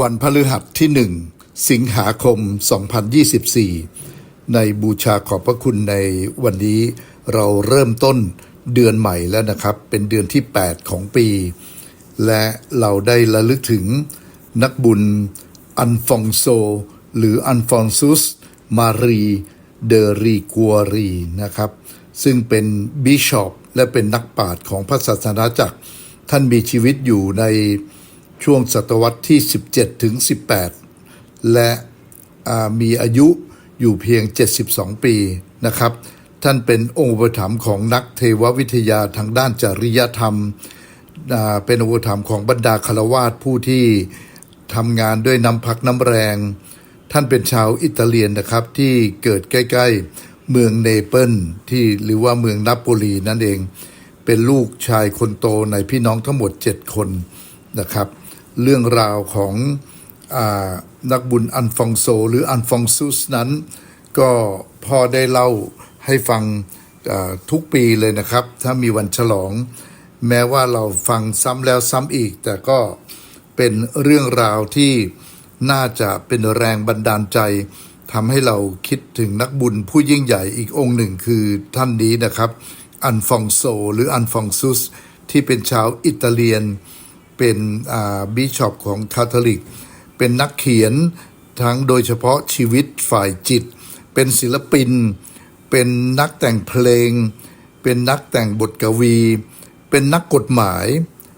วันพฤหัสที่หนึ่งสิงหาคม 2024 ในบูชาขอบพระคุณในวันนี้เราเริ่มต้นเดือนใหม่แล้วนะครับ เป็นเดือนที่ 8 ของปี และเราได้ระลึกถึงนักบุญอันฟองโซ หรืออันฟองซุส มารีเดรีกัวรีนะครับ ซึ่งเป็นบิชอปและเป็นนักปราชญ์ของพระศาสนาจักร ท่านมีชีวิตอยู่ใน ช่วงศตวรรษที่ 17 ถึง 18 และมีอายุอยู่เพียง 72 ปีนะครับ ท่านเป็นองค์อุปถัมภ์ของนักเทววิทยาทางด้านจริยธรรม เป็นอุปถัมภ์ของบรรดาคารวาสผู้ที่ทำงานด้วยน้ำพักน้ำแรง ท่านเป็นชาวอิตาเลียนนะครับที่เกิดใกล้ๆ เมืองเนเปิลที่หรือว่าเมืองนาโปลีนั่นเอง เป็นลูกชายคนโตในพี่น้องทั้งหมด 7 คนนะครับ เรื่องราวของอนักบุญอันฟองโซหรืออันฟองซุสนั้น ก็พ่อได้เล่าให้ฟังทุกปีเลยนะครับ ถ้ามีวันฉลอง แม้ว่าเราฟังซ้ำแล้วซ้ำอีก แต่ก็เป็นเรื่องราวที่น่าจะเป็นแรงบันดาลใจทำให้เราคิดถึงนักบุญผู้ยิ่งใหญ่อีกองค์หนึ่งคือท่านนี้นะครับ อันฟองโซหรืออันฟองซุส ที่เป็นชาวอิตาเลียน เป็นบิชอปของคาทอลิก เป็นนักเขียนทั้งโดยเฉพาะชีวิตฝ่ายจิต เป็นศิลปิน เป็นนักแต่งเพลง เป็นนักแต่งบทกวี เป็นนักกฎหมาย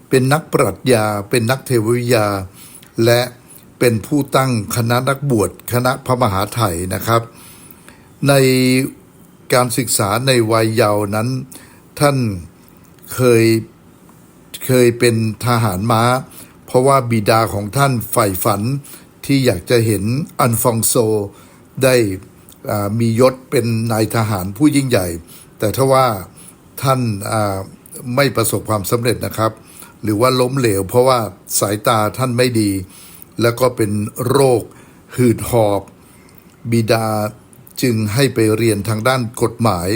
เป็นนักปรัชญา เป็นนักเทววิทยา และเป็นผู้ตั้งคณะนักบวชคณะพระมหาไทยนะครับ ในการศึกษาในวัยเยาว์นั้น ท่านเคย เคยเป็นทหารม้า เพราะว่าบิดาของท่านใฝ่ฝันที่อยากจะเห็นอันฟองโซได้มียศเป็นนายทหารผู้ยิ่งใหญ่ แต่ถ้าว่าท่านไม่ประสบความสำเร็จนะครับ หรือว่าล้มเหลว เพราะว่าสายตาท่านไม่ดี แล้วก็เป็นโรคหืดหอบ บิดาจึงให้ไปเรียนทางด้านกฎหมาย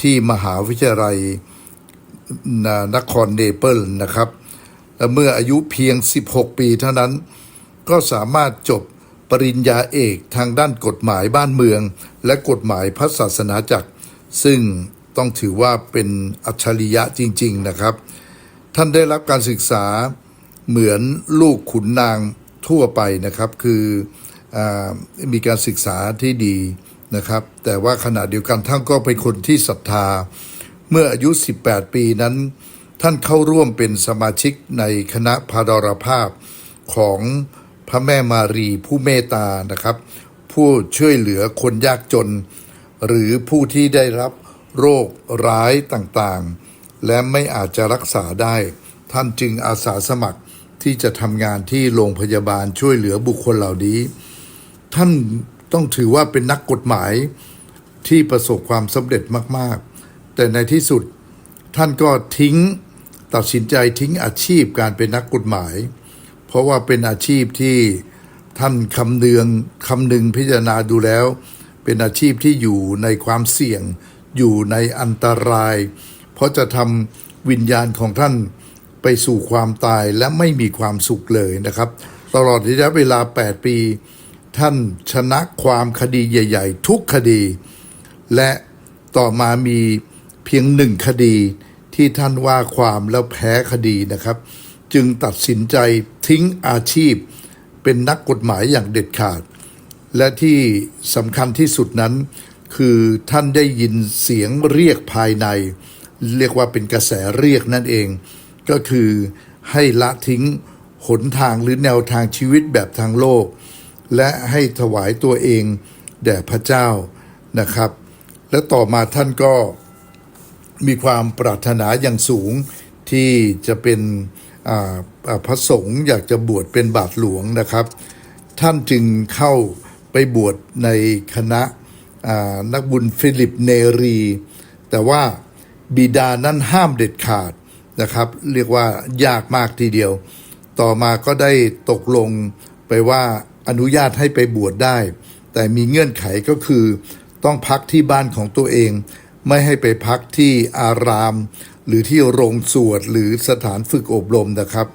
ที่มหาวิทยาลัย นนครเนเปิลนะครับ และเมื่ออายุเพียง 16 ปีเท่านั้น ก็สามารถจบปริญญาเอกทางด้านกฎหมายบ้านเมือง และกฎหมายพระศาสนาจักร ซึ่งต้องถือว่าเป็นอัจฉริยะจริง ๆนะครับ ท่านได้รับการศึกษาเหมือนลูกขุนนางทั่วไปนะครับ คืออมีการศึกษาที่ดีนะครับ แต่ว่าขณะเดียวกันท่านก็เป็นคนที่ศรัทธา เมื่ออายุ 18 ปีนั้น ท่านเข้าร่วมเป็นสมาชิกในคณะพาดรภาพของพระแม่มารีผู้เมตตานะครับ ผู้ช่วยเหลือคนยากจน หรือผู้ที่ได้รับโรคร้ายต่างๆ และไม่อาจจะรักษาได้ ท่านจึงอาสาสมัครที่จะทำงานที่โรงพยาบาลช่วยเหลือบุคคลเหล่านี้ ท่านต้องถือว่าเป็นนักกฎหมายที่ประสบความสำเร็จมาก ๆ แต่ในที่สุดท่านก็ทิ้งตัดสินใจทิ้งอาชีพการเป็นนักกฎหมาย เพราะว่าเป็นอาชีพที่ท่านคำเนืองคำนึงพิจารณาดูแล้ว เป็นอาชีพที่อยู่ในความเสี่ยง อยู่ในอันตราย เพราะจะทำวิญญาณของท่านไปสู่ความตายและไม่มีความสุขเลยนะครับ ตลอดระยะเวลา 8 ปี ท่านชนะความคดีใหญ่ ๆ ทุกคดี และต่อมามี เพียงหนึ่งคดีที่ท่านว่าความแล้วแพ้คดีนะครับ จึงตัดสินใจทิ้งอาชีพ เป็นนักกฎหมายอย่างเด็ดขาด และที่สำคัญที่สุดนั้น คือท่านได้ยินเสียงเรียกภายใน เรียกว่าเป็นกระแสเรียกนั่นเอง ก็คือให้ละทิ้งหนทางหรือแนวทางชีวิตแบบทางโลก และให้ถวายตัวเองแด่พระเจ้านะครับ และต่อมาท่านก็ มีความปรารถนาอย่างสูงที่จะเป็นพระสงฆ์อยากจะบวชเป็นบาทหลวงนะครับ ท่านจึงเข้าไปบวชในคณะนักบุญฟิลิปเนรี แต่ว่าบิดานั้นห้ามเด็ดขาดนะครับ เรียกว่ายากมากทีเดียว ต่อมาก็ได้ตกลงไปว่าอนุญาตให้ไปบวชได้ แต่มีเงื่อนไขก็คือต้องพักที่บ้านของตัวเอง ไม่ให้ไปพักที่อาราม หรือที่โรงสวดหรือสถานฝึกอบรมนะครับ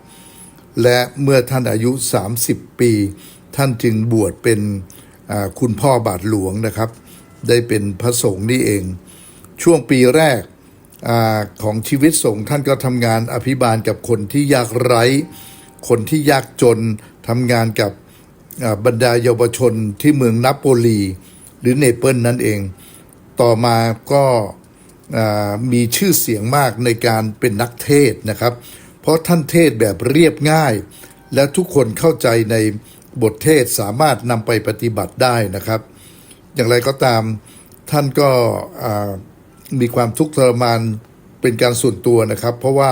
และเมื่อท่านอายุ 30 ปี ท่านจึงบวชเป็นคุณพ่อบาทหลวงนะครับ ได้เป็นพระสงฆ์นี่เอง ช่วงปีแรกอของชีวิตสงฆ์ท่านก็ทำงานอภิบาลกับคนที่ยากไร้ คนที่ยากจนทำงานกับบรรดาเยาวชนที่เมืองนโปลี หรือเนเปิลนั่นเอง ต่อมาก็มีชื่อเสียงมากในการเป็นนักเทศนะครับ เพราะท่านเทศแบบเรียบง่าย และทุกคนเข้าใจในบทเทศสามารถนำไปปฏิบัติได้นะครับ อย่างไรก็ตามท่านก็มีความทุกข์ทรมานเป็นการส่วนตัวนะครับ เพราะว่า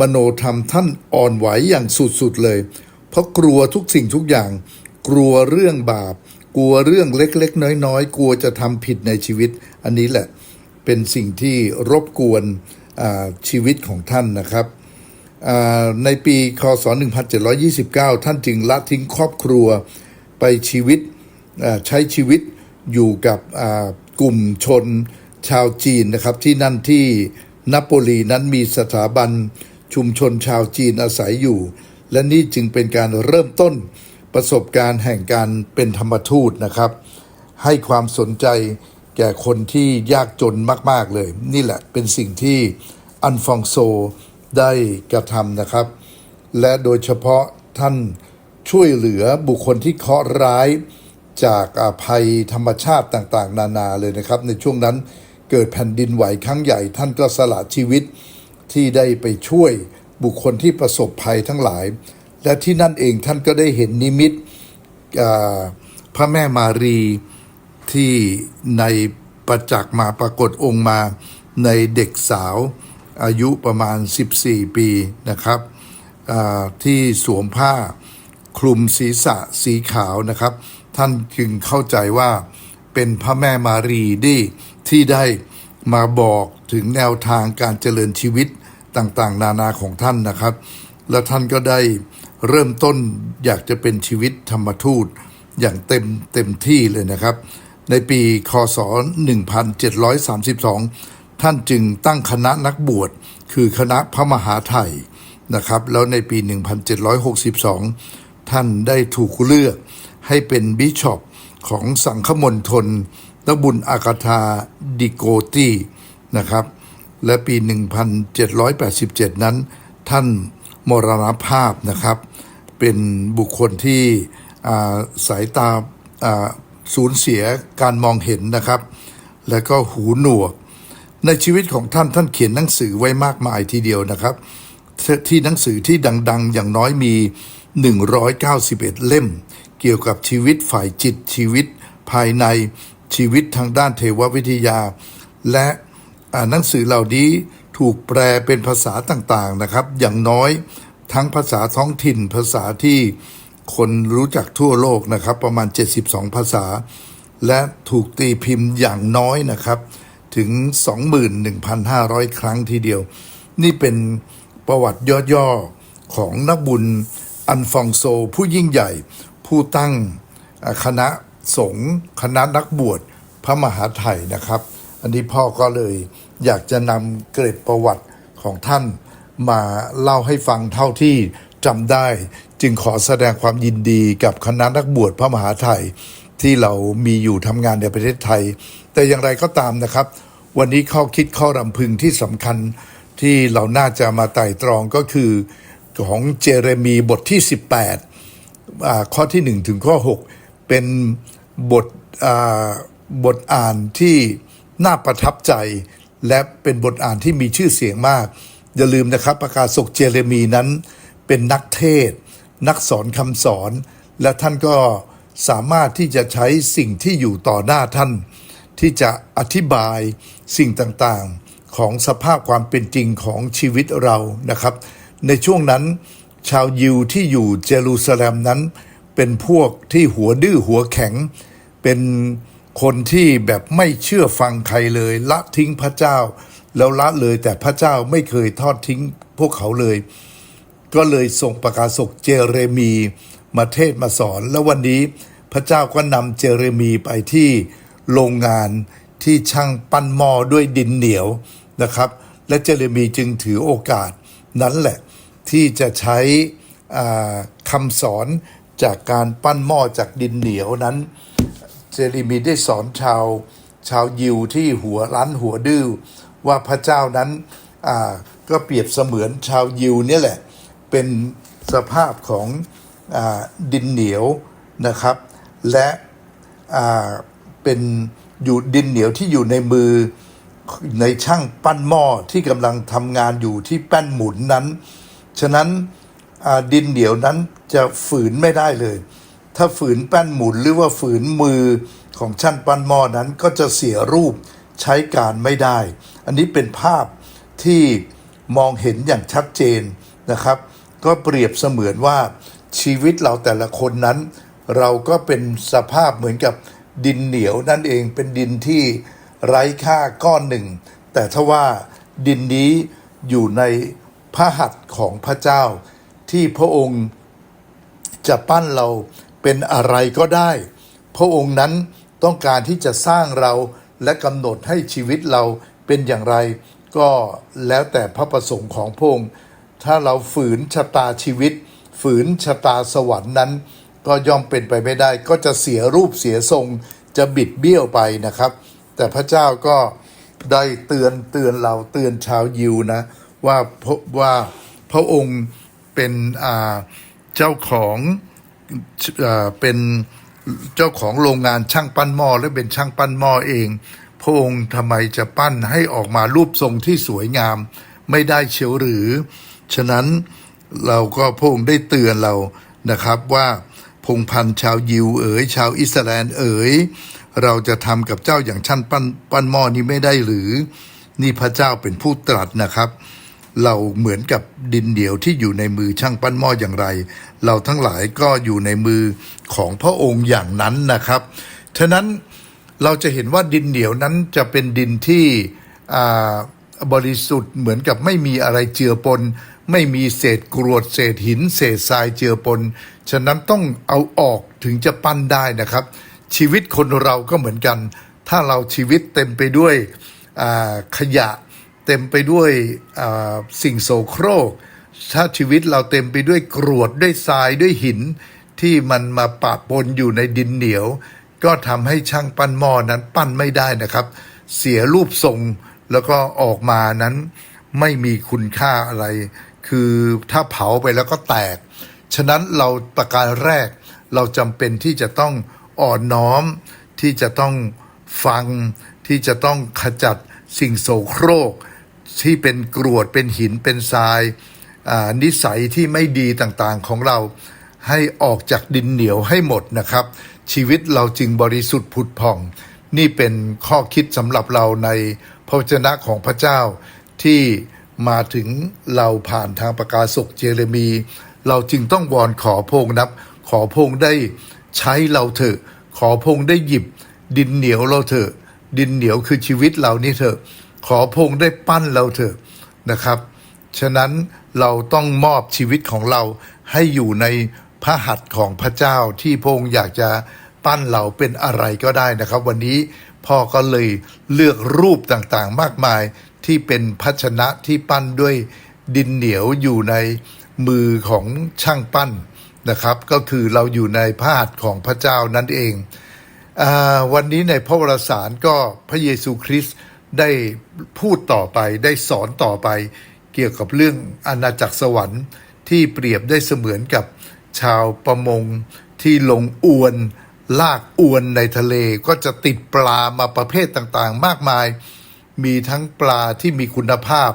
มโนธรรมท่านอ่อนไหวอย่างสุดๆเลย เพราะกลัวทุกสิ่งทุกอย่าง กลัวเรื่องบาป กลัวเรื่องเล็กๆ น้อยๆ กลัวจะทำผิดในชีวิต อันนี้แหละเป็นสิ่งที่รบกวนชีวิตของท่านนะครับ ในปีคศ 1729 ท่านจึงละทิ้งครอบครัวไปชีวิตใช้ชีวิตอยู่กับกลุ่มชนชาวจีนนะครับ ที่นั่นที่นโปลีนั้นมีสถาบันชุมชนชาวจีนอาศัยอยู่ และนี่จึงเป็นการเริ่มต้น ประสบการณ์แห่งการเป็นธรรมทูตนะครับ ให้ความสนใจแก่คนที่ยากจนมาก ๆ เลย นี่แหละเป็นสิ่งที่อันฟองโซได้กระทำนะครับ และโดยเฉพาะท่านช่วยเหลือบุคคลที่เคราะห์ร้ายจากอาภัยธรรมชาติต่างๆ นานาเลยนะครับ ในช่วงนั้นเกิดแผ่นดินไหวครั้งใหญ่ ท่านก็สละชีวิตที่ได้ไปช่วยบุคคลที่ประสบภัยทั้งหลาย และที่นั่นเองท่านก็ได้เห็นนิมิตพระแม่มารีที่ในประจักษ์มาปรากฏองค์มาในเด็กสาวอายุประมาณ 14 ปีนะครับที่สวมผ้าคลุมศีรษะสีขาวนะครับ ท่านจึงเข้าใจว่าเป็นพระแม่มารีดีที่ได้มาบอกถึงแนวทางการเจริญชีวิตต่างๆ นานาของท่านนะครับ และท่านก็ได้ เริ่มต้นอยากจะเป็นชีวิตธรรมทูตอย่างเต็มเต็มที่เลยนะครับ ในปีคศ 1732 ท่านจึงตั้งคณะนักบวช คือคณะพระมหาไทยนะครับ แล้วในปี 1762 ท่านได้ถูกเลือกให้เป็นบิชอปของสังฆมณฑลนบุญอากาธาดิโกตีนะครับ และปี 1787 นั้นท่าน มรณภาพนะครับ เป็นบุคคลที่าสายตาสูญเสียการมองเห็นนะครับ และก็หูหนวก ในชีวิตของท่านท่านเขียนหนังสือไว้มากมายทีเดียวนะครับ ที่หนังสือที่ดัง ๆ อย่างน้อยมี 191 เล่ม เกี่ยวกับชีวิตฝ่ายจิตชีวิตภายในชีวิตทางด้านเทววิทยา และหนังสือเหล่านี้ ถูกแปลเป็นภาษาต่างๆนะครับ อย่างน้อยทั้งภาษาท้องถิ่น ภาษาที่คนรู้จักทั่วโลกนะครับ ประมาณ 72 ภาษา และถูกตีพิมพ์อย่างน้อยนะครับ ถึง 21,500 ครั้งทีเดียว นี่เป็นประวัติย่อๆของนักบุญอันฟองโซผู้ยิ่งใหญ่ ผู้ตั้งคณะสงฆ์คณะนักบวชพระมหาไทยนะครับ อันนี้พ่อก็เลย อยากจะนำเกร็ดประวัติของท่านมาเล่าให้ฟังเท่าที่จำได้ จึงขอแสดงความยินดีกับคณะนักบวชพระมหาไทย ที่เรามีอยู่ทำงานในประเทศไทย แต่อย่างไรก็ตามนะครับ วันนี้ข้อคิดข้อรำพึงที่สำคัญที่เราน่าจะมาไต่ตรองก็คือของเจเรมีบทที่ 18 ข้อที่ 1 ถึงข้อ 6 เป็นบทบทอ่านที่น่าประทับใจ และเป็นบทอ่านที่มีชื่อเสียงมาก อย่าลืมนะครับประกาศศกเจเรมีนั้น เป็นนักเทศน์นักสอนคำสอน และท่านก็สามารถที่จะใช้สิ่งที่อยู่ต่อหน้าท่าน ที่จะอธิบายสิ่งต่างๆ ของสภาพความเป็นจริงของชีวิตเรานะครับ ในช่วงนั้น ชาวยิวที่อยู่เยรูซาเล็มนั้น เป็นพวกที่หัวดื้อหัวแข็งเป็น คนที่แบบไม่เชื่อฟังใครเลย ละทิ้งพระเจ้า แล้วละเลยแต่พระเจ้าไม่เคยทอดทิ้งพวกเขาเลย ก็เลยส่งประกาศกเจเรมีมาเทศมาสอน แล้ววันนี้พระเจ้าก็นำเจเรมีไปที่โรงงานที่ช่างปั้นหม้อด้วยดินเหนียวนะครับ และเจเรมีจึงถือโอกาสนั้นแหละ ที่จะใช้คำสอนจากการปั้นหม้อจากดินเหนียวนั้น เจเรมีได้สอนชาวชาวยิวที่หัวร้านหัวดื้อว่าพระเจ้านั้นก็เปรียบเสมือนชาวยิวเนี่ยแหละ เป็นสภาพของอดินเหนียวนะครับ และเป็นอยู่ดินเหนียวที่อยู่ในมือในช่างปั้นหม้อที่กำลังทำงานอยู่ที่แป้นหมุนนั้น ฉะนั้นดินเหนียวนั้นจะฝืนไม่ได้เลย ถ้าฝืนแป้นหมุนหรือว่าฝืนมือของช่างปั้นหม้อนั้นก็จะเสียรูปใช้การไม่ได้ อันนี้เป็นภาพที่มองเห็นอย่างชัดเจนนะครับ ก็เปรียบเสมือนว่าชีวิตเราแต่ละคนนั้น เราก็เป็นสภาพเหมือนกับดินเหนียวนั่นเองเป็นดินที่ไร้ค่าก้อนหนึ่ง แต่ถ้าว่าดินนี้อยู่ในพระหัตถ์ของพระเจ้าที่พระองค์จะปั้นเรา เป็นอะไรก็ได้ พระองค์นั้นต้องการที่จะสร้างเราและกำหนดให้ชีวิตเราเป็นอย่างไร ก็แล้วแต่พระประสงค์ของพระองค์ถ้าเราฝืนชะตาชีวิต ฝืนชะตาสวรรค์นั้น ก็ย่อมเป็นไปไม่ได้ ก็จะเสียรูปเสียทรงจะบิดเบี้ยวไปนะครับ แต่พระเจ้าก็ได้เตือนเตือนเราเตือนชาวยิวนะว่าพบว่าพระองค์เป็นเจ้าของ เป็นเจ้าของโรงงานช่างปั้นหม้อและเป็นช่างปั้นหม้อเองพระองค์ทำไมจะปั้นให้ออกมารูปทรงที่สวยงามไม่ได้เชียวหรือ ฉะนั้นเราก็พระองค์ได้เตือนเรานะครับว่าพงพันชาวยิวเอ๋ยชาวอิสราเอลเอ๋ยเราจะทำกับเจ้าอย่างช่างปั้นปั้นหม้อนี้ไม่ได้หรือ นี่พระเจ้าเป็นผู้ตรัสนะครับ เราเหมือนกับดินเดียวที่อยู่ในมือช่างปั้นหม้ออย่างไร เราทั้งหลายก็อยู่ในมือของพระองค์อย่างนั้นนะครับ ฉะนั้นเราจะเห็นว่าดินเหนียวนั้นจะเป็นดินที่บริสุทธิ์เหมือนกับไม่มีอะไรเจือปน ไม่มีเศษกรวดเศษหิน เศษทรายเจือปน ฉะนั้นต้องเอาออกถึงจะปั้นได้นะครับ ชีวิตคนเราก็เหมือนกัน ถ้าเราชีวิตเต็มไปด้วยขยะ เต็มไปด้วยสิ่งโสโครกถ้าชีวิตเราเต็มไปด้วยกรวดด้วยทรายด้วยหิน ที่มันมาปะปนอยู่ในดินเหนียว ก็ทำให้ช่างปั้นหม้อนั้นปั้นไม่ได้นะครับ เสียรูปทรงแล้วก็ออกมานั้นไม่มีคุณค่าอะไร คือถ้าเผาไปแล้วก็แตก ฉะนั้นเราประการแรก เราจำเป็นที่จะต้องอ่อนน้อม ที่จะต้องฟัง ที่จะต้องขจัดสิ่งโสโครก ที่เป็นกรวดเป็นหินเป็นทรายนิสัยที่ไม่ดีต่างๆของเราให้ออกจากดินเหนียวให้หมดนะครับ ชีวิตเราจึงบริสุทธิ์ผุดผ่อง นี่เป็นข้อคิดสำหรับเราในพระวจนะของพระเจ้าที่มาถึงเราผ่านทางประกาศกเจเรมี เราจึงต้องวอนขอพงนับ ขอพงได้ใช้เราเถอะ ขอพงได้หยิบ ดินเหนียวเราเถอะ ดินเหนียวคือชีวิตเรานี่เถอะ ขอพงค์ได้ปั้นเราเถอะนะครับ ฉะนั้นเราต้องมอบชีวิตของเราให้อยู่ในพระหัตถ์ของพระเจ้าที่พงค์อยากจะปั้นเราเป็นอะไรก็ได้นะครับ วันนี้พ่อก็เลยเลือกรูปต่างๆ มากมายที่เป็นภาชนะที่ปั้นด้วยดินเหนียวอยู่ในมือของช่างปั้นนะครับ ก็คือเราอยู่ในพระหัตถ์ของพระเจ้านั่นเองอวันนี้ในพระวรสารก็พระเยซูคริสต์ ได้พูดต่อไปได้สอนต่อไป เกี่ยวกับเรื่องอาณาจักรสวรรค์ที่เปรียบได้เสมือนกับชาวประมงที่ลงอวน ลากอวนในทะเลก็จะติดปลามาประเภทต่างๆ มากมาย มีทั้งปลาที่มีคุณภาพ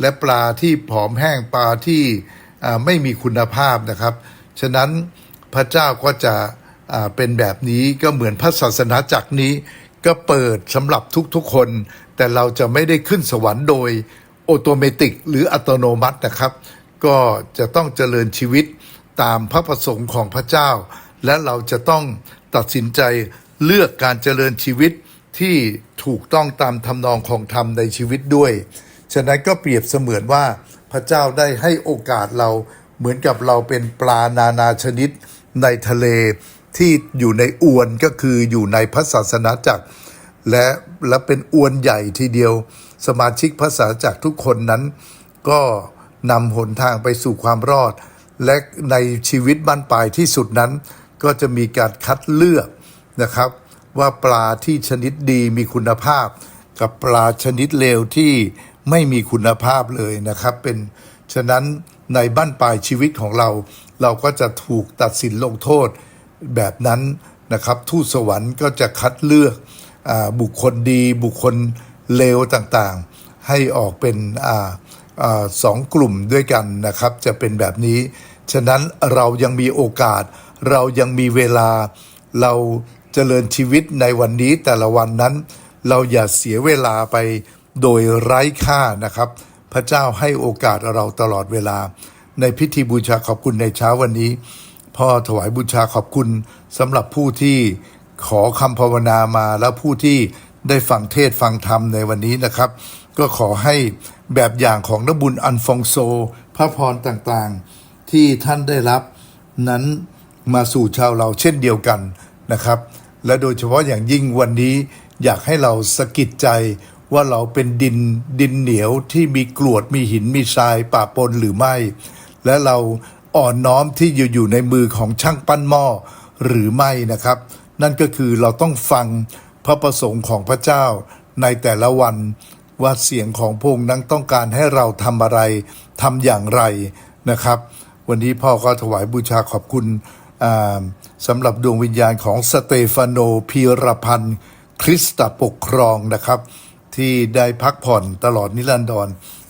และปลาที่ผอมแห้งปลาที่ไม่มีคุณภาพนะครับ ฉะนั้นพระเจ้าก็จะเป็นแบบนี้ก็เหมือนพระศาสนาจักรนี้ ก็เปิดสำหรับทุกๆคน แต่เราจะไม่ได้ขึ้นสวรรค์โดยโอโตเมติกหรืออัตโนมัตินะครับ ก็จะต้องเจริญชีวิตตามพระประสงค์ของพระเจ้า และเราจะต้องตัดสินใจเลือกการเจริญชีวิตที่ถูกต้องตามทำนองของธรรมในชีวิตด้วย ฉะนั้นก็เปรียบเสมือนว่าพระเจ้าได้ให้โอกาสเราเหมือนกับเราเป็นปลานานาชนิดในทะเลที่อยู่ในอวนก็คืออยู่ในพระศาสนาจักร และและเป็นอวนใหญ่ทีเดียว สมาชิกพระศาสนาจักทุกคนนั้น ก็นำหนทางไปสู่ความรอด และในชีวิตบ้านปลายที่สุดนั้น ก็จะมีการคัดเลือกนะครับ ว่าปลาที่ชนิดดีมีคุณภาพ กับปลาชนิดเลวที่ไม่มีคุณภาพเลยนะครับ เป็นฉะนั้นในบ้านปลายชีวิตของเรา เราก็จะถูกตัดสินลงโทษแบบนั้นนะครับ ทูตสวรรค์ก็จะคัดเลือก บุคคลดีบุคคลเลวต่างๆ ให้ออกเป็นออสองกลุ่มด้วยกันนะครับ จะเป็นแบบนี้ ฉะนั้นเรายังมีโอกาส เรายังมีเวลา เราเจริญชีวิตในวันนี้แต่ละวันนั้น เราอย่าเสียเวลาไปโดยไร้ค่านะครับ พระเจ้าให้โอกาสเราตลอดเวลา ในพิธีบูชาขอบคุณในเช้าวันนี้ พ่อถวายบูชาขอบคุณสำหรับผู้ที่ ขอคำภาวนามาและผู้ที่ได้ฟังเทศฟังธรรมในวันนี้นะครับ ก็ขอให้แบบอย่างของนบุญอันฟองโซ พระพรต่างๆ ที่ท่านได้รับนั้นมาสู่ชาวเราเช่นเดียวกันนะครับ และโดยเฉพาะอย่างยิ่งวันนี้อยากให้เราสะกิดใจว่าเราเป็นดินดินเหนียวที่มีกรวดมีหินมีทรายป่าปนหรือไม่ และเราอ่อนน้อมที่อยู่อยู่ในมือของช่างปั้นหม้อหรือไม่นะครับ นั่นก็คือเราต้องฟังพระประสงค์ของพระเจ้าในแต่ละวันว่าเสียงของพระองค์นั้นต้องการให้เราทำอะไรทำอย่างไรนะครับ วันนี้พ่อก็ถวายบูชาขอบคุณอ่าสำหรับดวงวิญญาณของสเตฟานโนพีรพันธ์คริสตปกครองนะครับ ที่ได้พักผ่อนตลอดนิรันดร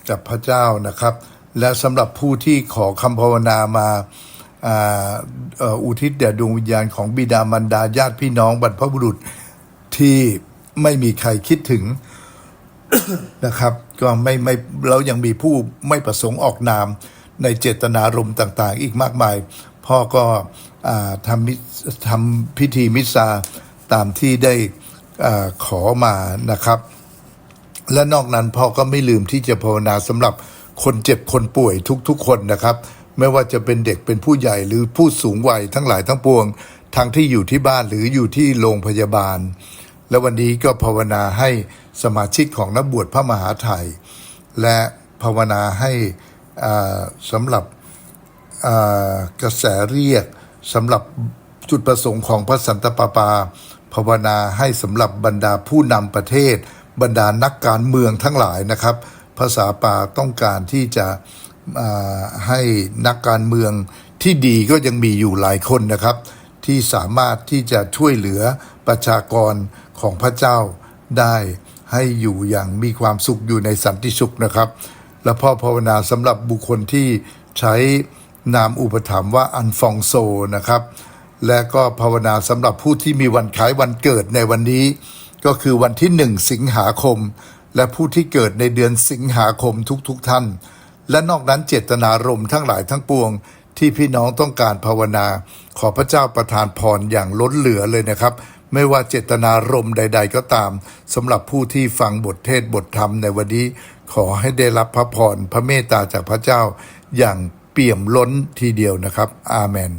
กับพระเจ้านะครับ และสำหรับผู้ที่ขอคำภาวนามา อ่าอุทิศแด่ดวงวิญญาณของบิดามารดาญาติพี่น้องบรรพบุรุษที่ไม่มีใครคิดถึงนะครับ ก็ไม่ไม่แล้วยังมีผู้ไม่ประสงค์ออกนามในเจตนารมณ์ต่าง ๆ อีกมากมาย พ่อก็อ่าทำมิทำพิธีมิสซาตามที่ได้อาขอมานะครับ และนอกนั้นพ่อก็ไม่ลืมที่จะภาวนาสำหรับคนเจ็บคนป่วยทุกๆคนนะครับ ไม่ว่าจะเป็นเด็กเป็นผู้ใหญ่หรือผู้สูงวัยทั้งหลายทั้งปวง ทั้งที่อยู่ที่บ้านหรืออยู่ที่โรงพยาบาล และวันนี้ก็ภาวนาให้สมาชิกของนักบวชพระมหาไทย และภาวนาให้สำหรับกระแสเรียกสำหรับจุดประสงค์ของพระสันตะปาปา ภาวนาให้สำหรับบรรดาผู้นำประเทศ บรรดานักการเมืองทั้งหลายนะครับ ภาษาปาต้องการที่จะ ให้นักการเมืองที่ดีก็ยังมีอยู่หลายคนนะครับ ที่สามารถที่จะช่วยเหลือประชากรของพระเจ้าได้ให้อยู่อย่างมีความสุขอยู่ในสันติสุขนะครับ และพ่อภาวนาสำหรับบุคคลที่ใช้นามอุปถัมภ์ว่าอันฟองโซนะครับ และก็ภาวนาสำหรับผู้ที่มีวันคล้ายวันเกิดในวันนี้ ก็คือวันที่หนึ่งสิงหาคม และผู้ที่เกิดในเดือนสิงหาคมทุกๆทท่าน และนอกนั้นเจตนารมณ์ทั้งหลายทั้งปวง ที่พี่น้องต้องการภาวนา ขอพระเจ้าประทานพรอย่างล้นเหลือเลยนะครับ ไม่ว่าเจตนารมณ์ใด ๆ ก็ตามสำหรับผู้ที่ฟังบทเทศน์บทธรรมในวันนี้ ขอให้ได้รับพระพรพระเมตตาจากพระเจ้า อย่างเปี่ยมล้นทีเดียวนะครับ อาเมน